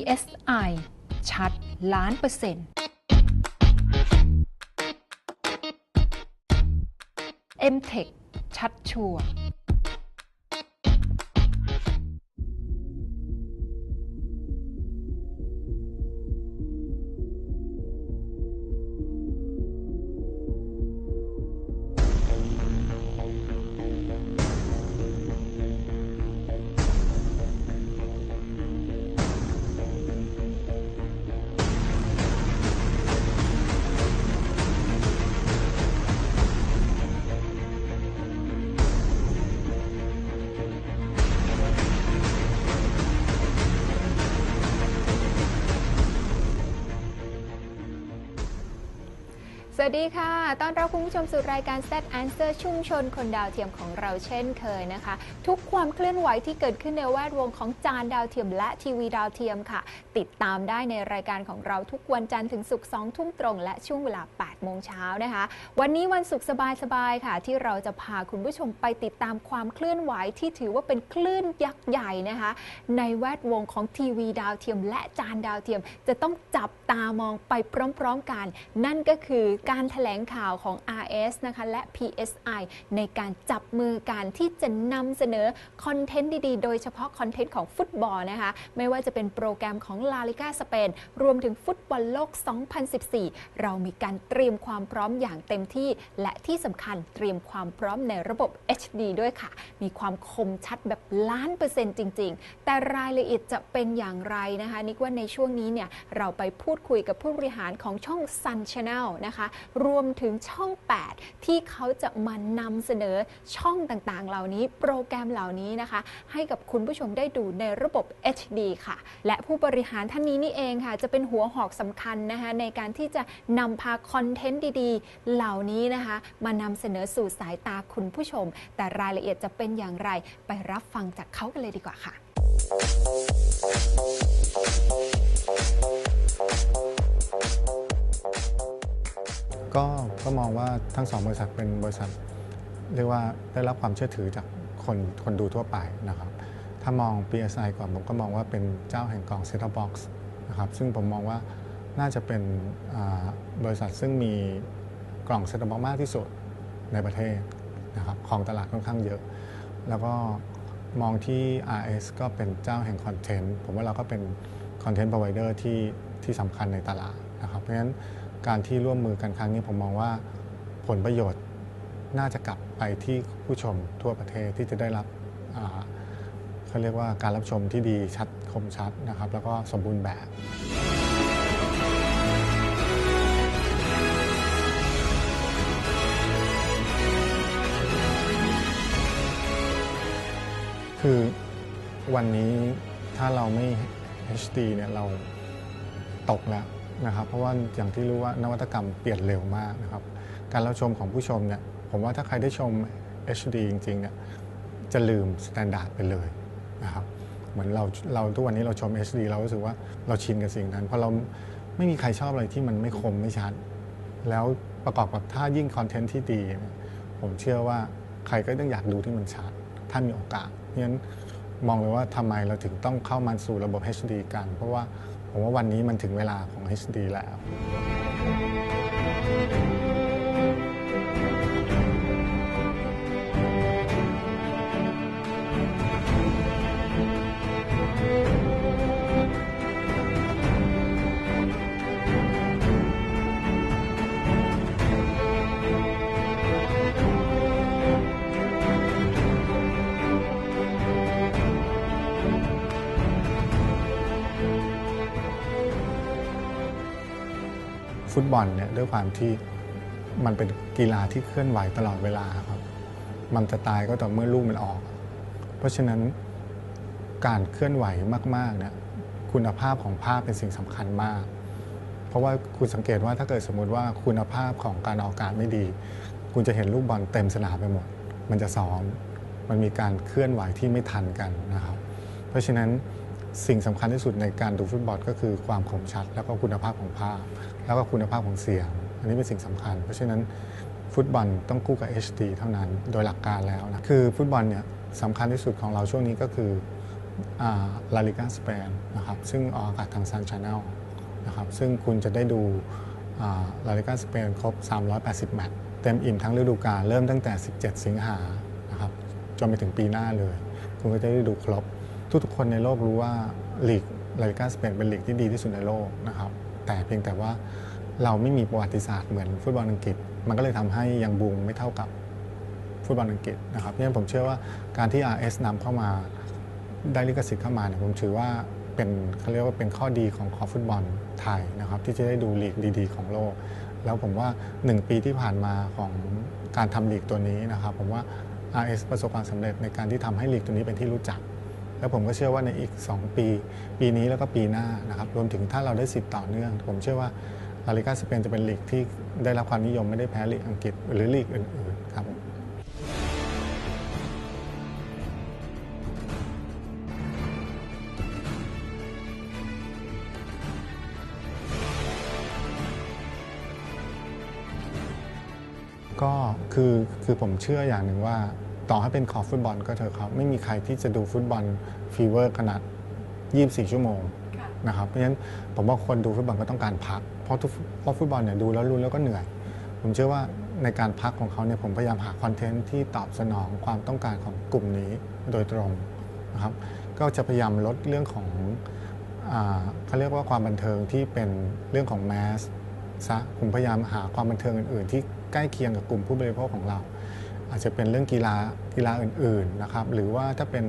PSI ชัดล้านเปอร์เซ็นต์ MTech ชัดชัวร์ สวัสดีค่ะ ต้อนรับคุณผู้ชมสู่รายการ Set Answer ชุมชนคนดาวเทียมของเราเช่นเคยนะคะ ทุกความเคลื่อนไหวที่เกิดขึ้นในแวดวงของจานดาวเทียมและทีวีดาวเทียมค่ะ ติดตามได้ในรายการของเราทุกวันจันทร์ถึงศุกร์2ทุ่มตรง และช่วงเวลา 8 โมงเช้านะคะ วันนี้วันศุกร์สบายๆค่ะ ที่เราจะพาคุณผู้ชมไปติดตามความเคลื่อนไหวที่ถือว่าเป็นคลื่นยักษ์ใหญ่นะคะ ในแวดวงของทีวีดาวเทียม และจานดาวเทียม จะต้องจับตามองไปพร้อม ๆกัน นั่นก็คือการแถลงข่าวของ RS นะคะและ PSI ในการจับมือกันที่จะนำเสนอคอนเทนต์ดีๆ โดยเฉพาะคอนเทนต์ของฟุตบอลนะคะไม่ว่าจะเป็นโปรแกรมของลาลิกาสเปนรวมถึงฟุตบอลโลก 2014 เรามีการเตรียมความพร้อมอย่างเต็มที่ และที่สำคัญเตรียมความพร้อมในระบบ HD ด้วยค่ะ มีความคมชัดแบบล้านเปอร์เซ็นต์จริง ๆ แต่รายละเอียดจะเป็นอย่างไรนะคะนิกว่าในช่วงนี้เนี่ยเราไปพูดคุยกับผู้บริหารของช่อง Sun Channel นะคะรวมถึงช่อง 8 ที่เขาจะมานำเสนอช่องต่างๆ เหล่านี้ โปรแกรมเหล่านี้นะคะ ให้กับคุณผู้ชมได้ดูในระบบ HD ค่ะ และผู้บริหารท่านนี้นี่เองค่ะ จะเป็นหัวหอกสำคัญนะคะในการที่จะนำพาคอนเทนต์ดีๆ เหล่านี้นะคะ มานำเสนอสู่สายตาคุณผู้ชม แต่รายละเอียดจะเป็นอย่างไรไปรับฟังจากเขากันเลยดีกว่าค่ะ ก็ก็มองว่าทั้งสองบริษัทเป็นบริษัท เรียกว่าได้รับความเชื่อถือจากคนคนดูทั่วไปนะครับ ถ้ามอง PSI ก่อนผมก็มองว่าเป็นเจ้าแห่งกล่อง Set Top Box นะครับซึ่งผมมองว่าน่าจะเป็นบริษัทซึ่งมีกล่อง Set Top Box มากที่สุดในประเทศนะครับของตลาดค่อนข้างเยอะ แล้วก็มองที่ RS ก็เป็นเจ้าแห่งคอนเทนต์ผมว่าเราก็เป็นคอนเทนต์พรอไวเดอร์ที่ที่สำคัญในตลาดนะครับเพราะฉะนั้น การที่ร่วมมือกันครั้งนี้ผมมองว่าผลประโยชน์น่าจะกลับไปที่ผู้ชมทั่วประเทศที่จะได้รับเขาเรียกว่าการรับชมที่ดีชัดคมชัดนะครับ แล้วก็สมบูรณ์แบบคือวันนี้ถ้าเราไม่ HD เนี่ยเราตกแล้ว นะครับ เพราะว่าอย่างที่รู้ว่านวัตกรรมเปลี่ยนเร็วมากนะครับ การรับชมของผู้ชมเนี่ย ผมว่าถ้าใครได้ชม HD จริงๆเนี่ย จะลืมสแตนดาร์ดไปเลยนะครับ เหมือนเราเราทุกวันนี้เราชม HD เรารู้สึกว่าเราชินกับสิ่งนั้น เพราะเราไม่มีใครชอบอะไรที่มันไม่คมไม่ชัด แล้วประกอบกับถ้ายิ่งคอนเทนต์ที่ดี ผมเชื่อว่าใครก็ต้องอยากดูที่มันชัด ถ้ามีโอกาสเพราะฉะนั้นมองเลยว่าทำไมเราถึงต้องเข้ามาสู่ระบบ HD กัน เพราะว่า ผมว่าวันนี้มันถึงเวลาของ HD แล้ว ฟุตบอลเนี่ยด้วยความที่มันเป็นกีฬาที่เคลื่อนไหวตลอดเวลาครับ มันจะตายก็ต่อเมื่อลูกมันออก เพราะฉะนั้นการเคลื่อนไหวมากๆเนี่ยคุณภาพของภาพเป็นสิ่งสำคัญมาก เพราะว่าคุณสังเกตว่าถ้าเกิดสมมติว่าคุณภาพของการออกอากาศไม่ดี คุณจะเห็นลูกบอลเต็มสนามไปหมด มันจะซ้อม มันมีการเคลื่อนไหวที่ไม่ทันกันนะครับ เพราะฉะนั้น สิ่งสำคัญที่สุดในการดูฟุตบอลก็คือความคมชัด แล้วก็คุณภาพของภาพ แล้วก็คุณภาพของเสียง อันนี้เป็นสิ่งสำคัญ เพราะฉะนั้นฟุตบอลต้องคู่กับ HD เท่านั้นโดยหลักการแล้วนะคือฟุตบอลเนี่ยสำคัญที่สุดของเราช่วงนี้ก็คือลาลิกาสเปนนะครับซึ่งออกอากาศทางซันชาแนลนะครับซึ่งคุณจะได้ดูลาลิกาสเปนครบ 380 แมตช์เต็มอิ่มทั้งฤดูกาลเริ่มตั้งแต่ 17 สิงหานะครับจนไปถึงปีหน้าเลย คุณก็จะได้ดูครบ ทุกๆคนในโลกรู้ว่าลีกลาลิกาสเปนเป็นลีกที่ดีที่สุดในโลกนะครับแต่เพียงแต่ว่าเราไม่มีประวัติศาสตร์เหมือนฟุตบอลอังกฤษ มันก็เลยทำให้ยังบูมไม่เท่ากับฟุตบอลอังกฤษนะครับเพราะฉะนั้นผมเชื่อว่าการที่ RS นำเข้ามาได้ลิขสิทธิ์เข้ามาเนี่ยผมถือว่าเป็นเขาเรียกว่าเป็นข้อดีของคอฟุตบอลไทยนะครับที่จะได้ดูลีกดี ๆ ของโลก แล้วผมว่า 1 ปีที่ผ่านมาของการทำลีกตัวนี้นะครับผมว่า RS ประสบความสำเร็จในการที่ทำให้ลีกตัวนี้เป็นที่รู้จัก แล้วผมก็เชื่อว่าในอีก 2 ปี ปีนี้แล้วก็ปีหน้านะครับรวมถึงถ้าเราได้สิทธิ์ต่อเนื่อง ผมเชื่อว่าลาลิกาสเปนจะเป็นลีกที่ได้รับความนิยมไม่ได้แพ้ลีกอังกฤษหรือลีกอื่นๆครับก็คือคือผมเชื่ออย่างหนึ่งว่า ต่อให้เป็นขอบฟุตบอลก็เถอะครับ ไม่มีใครที่จะดูฟุตบอลฟีเวอร์ขนาด 24 ชั่วโมงนะครับเพราะฉะนั้นผมว่าคนดูฟุตบอลก็ต้องการพัก เพราะทุกเพราะฟุตบอลเนี่ยดูแล้วรู้แล้วก็เหนื่อย ผมเชื่อว่าในการพักของเขาเนี่ยผมพยายามหาคอนเทนต์ที่ตอบสนองความต้องการของกลุ่มนี้โดยตรงนะครับก็จะพยายามลดเรื่องของอาเขาเรียกว่าความบันเทิงที่เป็นเรื่องของแมสซะผมพยายามหาความบันเทิงอื่นๆ ที่ใกล้เคียงกับกลุ่มผู้บริโภคของเรา อาจจะเป็นเรื่องกีฬากีฬาอื่นๆนะครับหรือว่าถ้าเป็น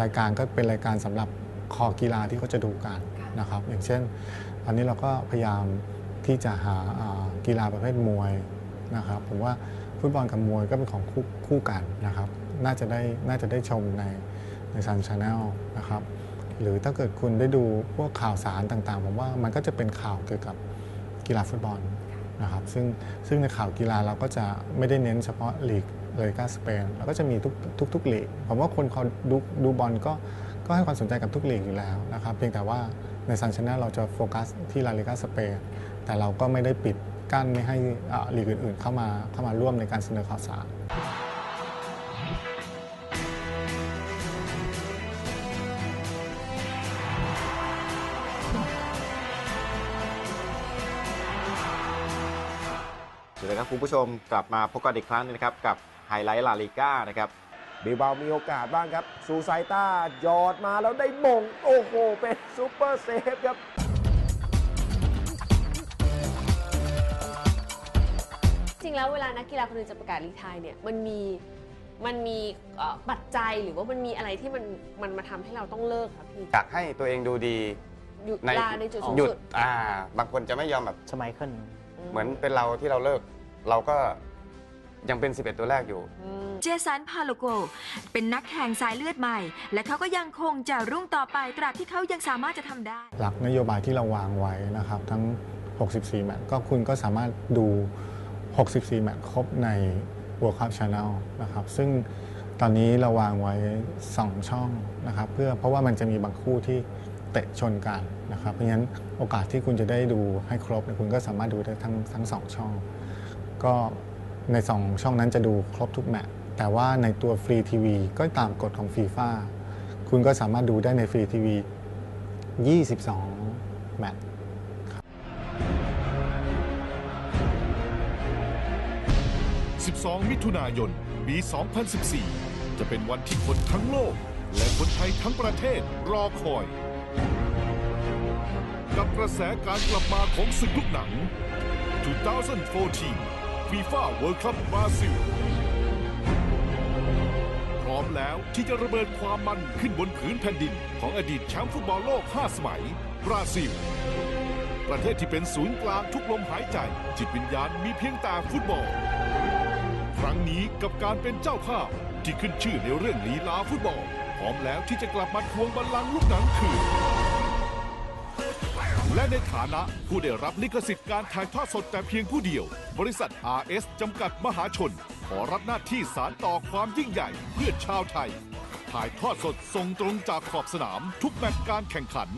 รายการก็เป็นรายการสำหรับคอกีฬาที่เขาจะดูกันนะครับอย่างเช่นตอนนี้เราก็พยายามที่จะหาอ่ากีฬาประเภทมวยนะครับผมว่าฟุตบอลกับมวยก็เป็นของคู่คู่กันนะครับน่าจะได้น่าจะได้ชมในในซันชาแนลนะครับหรือถ้าเกิดคุณได้ดูพวกข่าวสารต่างๆ ผมว่ามันก็จะเป็นข่าวเกี่ยวกับกีฬาฟุตบอลนะครับซึ่งซึ่งในข่าวกีฬาเราก็จะไม่ได้เน้นเฉพาะลีก เลยกาสเปนเราก็จะมีทุกทุกทุกลีกผมว่าคนเขาดูดูบอลก็ก็ให้ความสนใจกับทุกลีกอยู่แล้วนะครับเพียงแต่ว่าในซันชาแนลเราจะโฟกัสที่ลาลิกาสเปนแต่เราก็ไม่ได้ปิดกั้นไม่ให้อ่าลีกอื่นๆ เข้ามาเข้ามาร่วมในการเสนอข่าวสารสวัสดีครับคุณผู้ชมกลับมาพบกันอีกครั้งนึงนะครับกับ ไฮไลท์ลาลิก้านะครับบิลเบามีโอกาสบ้างครับ ซูไซต้าหยอดมาแล้วได้มง โอ้โห เป็นซูเปอร์เซฟครับจริงแล้วเวลานักกีฬาคนหนึงจะประกาศรีไทายเนี่ยมันมีมันมีเอ่อปัจจัยหรือว่ามันมีอะไรที่มันมันมาทำให้เราต้องเลิกครับพี่อยากให้ตัวเองดูดีหยุดในลาในจุดสูงหยุดสุดอ่า บางคนจะไม่ยอมแบบสมัยขึ้น เหมือนเป็นเราที่เราเลิก เราก็ ยังเป็น 11 ตัวแรกอยู่อืมเจสันพาโลโก เป็นนักแข่งสายเลือดใหม่ และเขาก็ยังคงจะรุ่งต่อไปตราบที่เขายังสามารถจะทำได้ หลักนโยบายที่เราวางไว้นะครับ ทั้ง 64 แมตช์ก็คุณก็สามารถดู 64 แมตช์ครบใน World Cup Channel นะครับ ซึ่งตอนนี้เราวางไว้ 2 ช่องนะครับ เพื่อเพราะว่ามันจะมีบางคู่ที่เตะชนกันนะครับ เพราะฉะนั้นโอกาสที่คุณจะได้ดูให้ครบเนี่ยคุณก็สามารถดูได้ทั้งทั้งสองช่อง ก็ ใน 2 ช่องนั้นจะดูครบทุกแมตช์แต่ว่าในตัวฟรีทีวีก็ตามกฎของฟีฟ่าคุณก็สามารถดูได้ในฟรีทีวี 22 แมตช์12 มิถุนายน ปี 2014 จะเป็นวันที่คนทั้งโลก และคนไทยทั้งประเทศรอคอย กับกระแสการกลับมาของศึกลูกหนัง 2014 FIFA World Cup Brazil พร้อมแล้วที่จะระเบิดความมันขึ้นบนผืนแผ่นดิน ของอดีตแชมป์ฟุตบอลโลก 5 สมัย บราซิล ประเทศที่เป็นศูนย์กลางทุกลมหายใจ จิตวิญญาณมีเพียงแต่ฟุตบอล ครั้งนี้กับการเป็นเจ้าภาพที่ขึ้นชื่อในเรื่องลีลาฟุตบอล พร้อมแล้วที่จะกลับมาทวงบัลลังก์ลูกหนังคืนและในฐานะผู้ได้รับลิขสิทธิ์การถ่ายทอดสดแต่เพียงผู้เดียว บริษัท RS จำกัดมหาชน ขอรับหน้าที่สารต่อความยิ่งใหญ่เพื่อชาวไทย ถ่ายทอดสดส่งตรงจากขอบสนามทุกแมตช์การแข่งขัน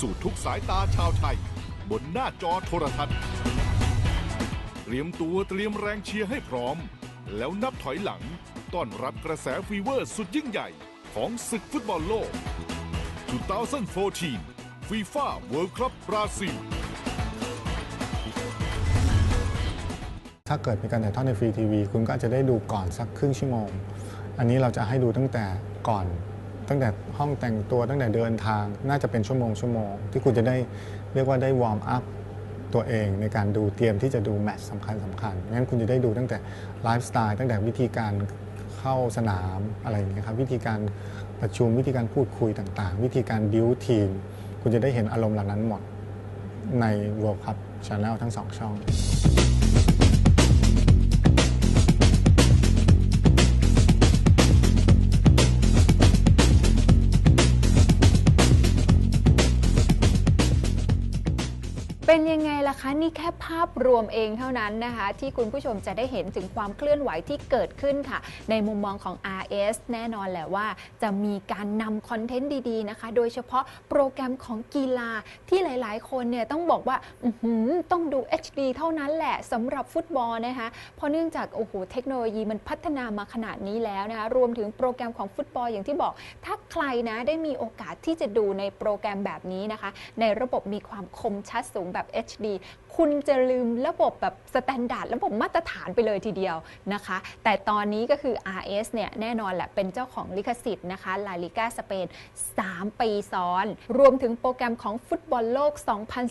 สู่ทุกสายตาชาวไทย บนหน้าจอโทรทัศน์ เตรียมตัวเตรียมแรงเชียร์ให้พร้อม แล้วนับถอยหลังต้อนรับกระแสฟีเวอร์สุดยิ่งใหญ่ของศึกฟุตบอลโลก 2014 FIFA World Cup Brazil ถ้าเกิดมีการถ่ายทอดในฟรีทีวีคุณก็อาจจะได้ดูก่อนสักครึ่งชั่วโมง อันนี้เราจะให้ดูตั้งแต่ก่อน ตั้งแต่ห้องแต่งตัวตั้งแต่เดินทางน่าจะเป็นชั่วโมงชั่วโมง ที่คุณจะได้เรียกว่าได้วอร์มอัพตัวเองในการดูเตรียมที่จะดูแมตช์สำคัญสำคัญงั้นคุณจะได้ดูตั้งแต่ไลฟ์สไตล์ตั้งแต่วิธีการเข้าสนามอะไรอย่างเงี้ยครับวิธีการประชุมวิธีการพูดคุยต่างๆ วิธีการบิวทีม คุณจะได้เห็นอารมณ์เหล่านั้นหมดใน World Cup Channel ทั้งสองช่อง เป็นยังไงะคะนี่แค่ภาพรวมเองเท่านั้นนะคะ ที่คุณผู้ชมจะได้เห็นถึงความเคลื่อนไหวที่เกิดขึ้นค่ะ ในมุมมองของ RS แน่นอนแหละว่า จะมีการนำคอนเทนต์ดีๆนะคะ โดยเฉพาะโปรแกรมของกีฬาที่หลายๆ คนเนี่ยต้องบอกว่าต้อหือต้องดู HD เท่านั้นแหละสำหรับฟุตบอลนะคะเพราะเนื่องจากโอ้โหเทคโนโลยีมันพัฒนามาขนาดนี้แล้วนะคะรวมถึงโปรแกรมของฟุตบอลอย่างที่บอก ถ้าใครนะได้มีโอกาสที่จะดูในโปรแกรมแบบนี้นะคะ ในระบบมีความคมชัดสูงแบบ HD คุณจะลืมระบบแบบสแตนดาร์ดระบบมาตรฐานไปเลยทีเดียวนะคะ แต่ตอนนี้ก็คือ RS เนี่ยแน่นอนแหละเป็นเจ้าของลิขสิทธิ์นะคะลาลิกาสเปน 3 ปีซ้อน รวมถึงโปรแกรมของฟุตบอลโลก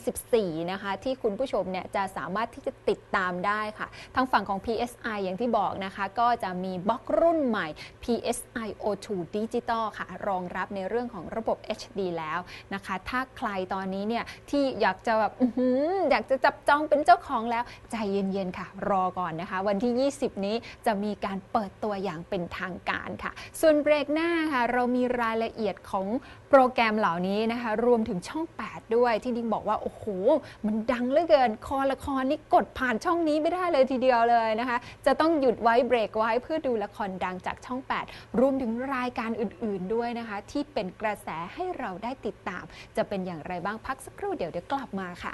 2014 นะคะ ที่คุณผู้ชมเนี่ยจะสามารถที่จะติดตามได้ค่ะ ทางฝั่งของ PSI อย่างที่บอกนะคะ ก็จะมีบล็อกรุ่นใหม่ PSI O2 Digital ค่ะ รองรับในเรื่องของระบบ HD แล้วนะคะ ถ้าใครตอนนี้เนี่ยที่อยากจะแบบอื้อหืออยากจะจับจองเป็นเจ้าของแล้ว ใจเย็นๆค่ะ รอก่อนนะคะ วันที่ 20 นี้จะมีการเปิดตัวอย่างเป็นทางการค่ะ ส่วนเบรกหน้าค่ะ เรามีรายละเอียดของโปรแกรมเหล่านี้นะคะ รวมถึงช่อง 8 ด้วย ที่ดิ้งบอกว่า โอ้โห มันดังเหลือเกิน คอละครนี่กดผ่านช่องนี้ไม่ได้เลยทีเดียวเลยนะคะ จะต้องหยุดไว้เบรกไว้เพื่อดูละครดังจากช่อง 8 รวมถึงรายการอื่นๆด้วยนะคะ ที่เป็นกระแสให้เราได้ติดตาม จะเป็นอย่างไรบ้างพักสักครู่เดี๋ยวเดี๋ยวกลับมาค่ะ